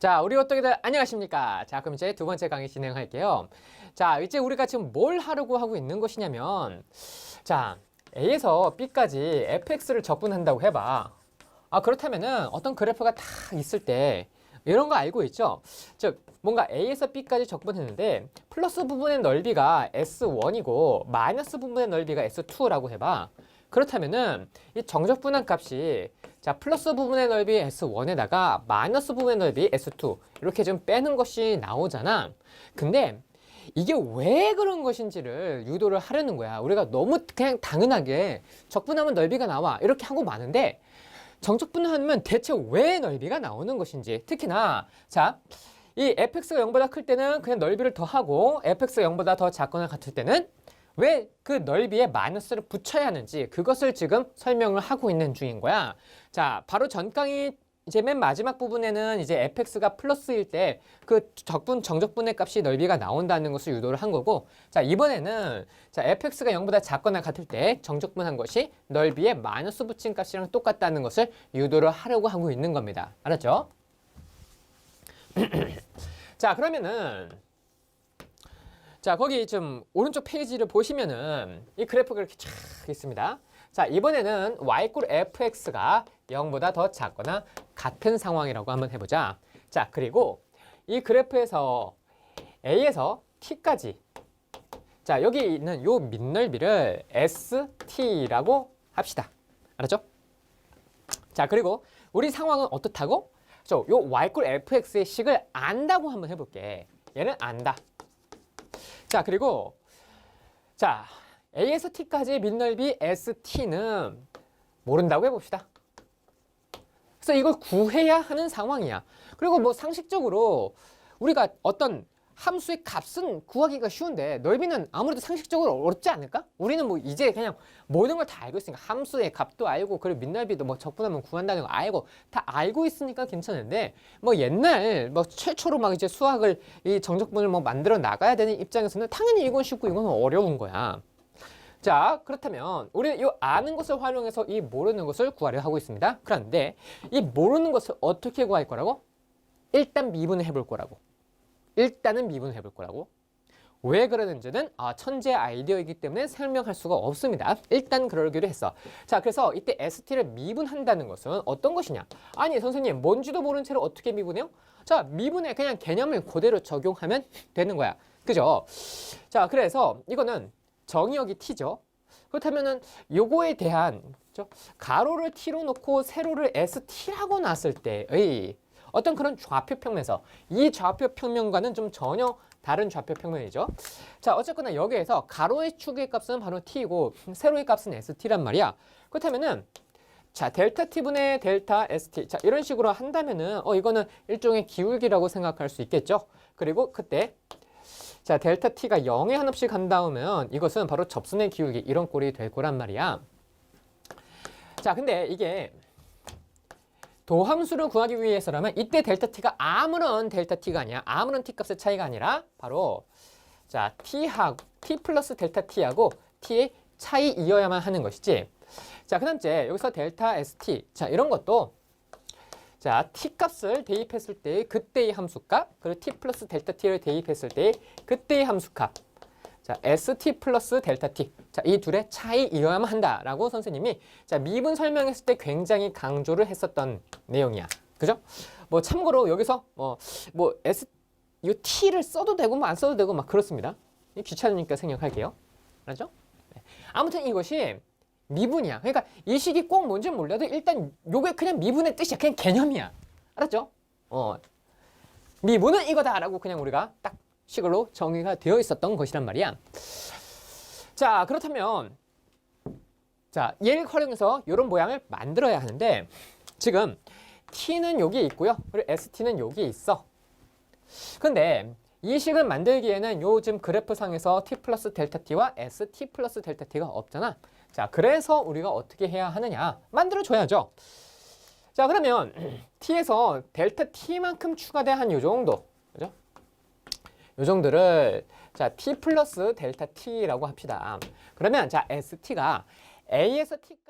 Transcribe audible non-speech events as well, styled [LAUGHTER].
자, 우리 어떻게들 안녕하십니까? 자, 그럼 이제 두 번째 강의 진행할게요. 자, 이제 우리가 지금 뭘 하려고 하고 있는 것이냐면, 자, A에서 B까지 fx를 적분한다고 해봐. 아, 그렇다면은 어떤 그래프가 딱 있을 때 이런 거 알고 있죠? 즉, 뭔가 A에서 B까지 적분했는데 플러스 부분의 넓이가 S1이고 마이너스 부분의 넓이가 S2라고 해봐. 그렇다면은 이 정적분한 값이 자 플러스 부분의 넓이 S1에다가 마이너스 부분의 넓이 S2 이렇게 좀 빼는 것이 나오잖아. 근데 이게 왜 그런 것인지를 유도를 하려는 거야. 우리가 너무 그냥 당연하게 적분하면 넓이가 나와 이렇게 하고 마는데 정적분하면 대체 왜 넓이가 나오는 것인지 특히나 자 이 fx가 0보다 클 때는 그냥 넓이를 더하고 fx가 0보다 더 작거나 같을 때는 왜 그 넓이에 마이너스를 붙여야 하는지 그것을 지금 설명을 하고 있는 중인 거야. 자, 바로 전 강의 이제 맨 마지막 부분에는 이제 fx가 플러스일 때 그 적분 정적분의 값이 넓이가 나온다는 것을 유도를 한 거고 자 이번에는 자 fx가 0보다 작거나 같을 때 정적분한 것이 넓이에 마이너스 붙인 값이랑 똑같다는 것을 유도를 하려고 하고 있는 겁니다. 알았죠? [CLEARS THROAT] 자 그러면은 자 거기 좀 오른쪽 페이지를 보시면은 이 그래프가 이렇게 쫙 있습니다. 자 이번에는 y 꼴 fx가 0보다 더 작거나 같은 상황이라고 한번 해보자. 자 그리고 이 그래프에서 a에서 t까지 자 여기 있는 요 밑넓이를 st라고 합시다. 알았죠? 자 그리고 우리 상황은 어떻다고? 저 요 y 꼴 fx의 식을 안다고 한번 해볼게. 얘는 안다. 자 그리고 자 a에서 t까지 밑넓이 st는 모른다고 해봅시다. 그래서 이걸 구해야 하는 상황이야. 그리고 뭐 상식적으로 우리가 어떤 함수의 값은 구하기가 쉬운데 넓이는 아무래도 상식적으로 어렵지 않을까? 우리는 뭐 이제 그냥 모든 걸 다 알고 있으니까 함수의 값도 알고 그리고 밑넓이도 뭐 적분하면 구한다는 거 알고 다 알고 있으니까 괜찮은데 뭐 옛날 뭐 최초로 막 이제 수학을 이 정적분을 뭐 만들어 나가야 되는 입장에서는 당연히 이건 쉽고 이건 어려운 거야. 자 그렇다면 우리 이 아는 것을 활용해서 이 모르는 것을 구하려 하고 있습니다. 그런데 이 모르는 것을 어떻게 구할 거라고? 일단 미분을 해볼 거라고. 일단은 미분을 해볼 거라고. 왜 그러는지는 아, 천재 아이디어이기 때문에 설명할 수가 없습니다. 일단 그러기로 했어. 자, 그래서 이때 ST를 미분한다는 것은 어떤 것이냐? 아니, 선생님, 뭔지도 모르는 채로 어떻게 미분해요? 자, 미분에 그냥 개념을 그대로 적용하면 되는 거야. 그죠? 자, 그래서 이거는 정의역이 T죠. 그렇다면은 요거에 대한 그죠? 가로를 T로 놓고 세로를 ST라고 놨을 때의 어떤 그런 좌표 평면에서 이 좌표 평면과는 좀 전혀 다른 좌표 평면이죠. 자, 어쨌거나 여기에서 가로의 축의 값은 바로 t이고 세로의 값은 st란 말이야. 그렇다면은 자, 델타 t분의 델타 st. 자, 이런 식으로 한다면은 어 이거는 일종의 기울기라고 생각할 수 있겠죠. 그리고 그때 자, 델타 t가 0에 한없이 간다면 이것은 바로 접선의 기울기 이런 꼴이 될 거란 말이야. 자, 근데 이게 도함수를 구하기 위해서라면 이때 델타 t가 아무런 델타 t가 아니야. 아무런 t 값의 차이가 아니라 바로 자 t하고 t 플러스 델타 t하고 t의 차이이어야만 하는 것이지. 자 그 다음째 여기서 델타 st 자 이런 것도 자 t 값을 대입했을 때 그때의 함수값 그리고 t 플러스 델타 t를 대입했을 때 그때의 함수값 자, ST 플러스 델타 T. 자, 이 둘의 차이이어야만 한다라고 선생님이 자, 미분 설명했을 때 굉장히 강조를 했었던 내용이야. 그죠? 뭐 참고로 여기서 뭐, 뭐 S, 이 T를 써도 되고 뭐 안 써도 되고 막 그렇습니다. 귀찮으니까 생략할게요. 알죠? 네. 아무튼 이것이 미분이야. 그러니까 이 식이 꼭 뭔지 몰라도 일단 요게 그냥 미분의 뜻이야. 그냥 개념이야. 알았죠? 어. 미분은 이거다라고 그냥 우리가 딱 식으로 정의가 되어 있었던 것이란 말이야. 자, 그렇다면 자, 얘를 활용해서 이런 모양을 만들어야 하는데 지금 t는 여기에 있고요. 그리고 st는 여기에 있어. 근데 이 식을 만들기에는 요즘 그래프상에서 t 플러스 델타 t와 st 플러스 델타 t가 없잖아. 자, 그래서 우리가 어떻게 해야 하느냐? 만들어줘야죠. 자, 그러면 [CLEARS THROAT] t에서 델타 t만큼 추가된 한요 정도. 그죠? 요 정도를 자 t 플러스 델타 t라고 합시다. 그러면 자 st가 a에서 t까지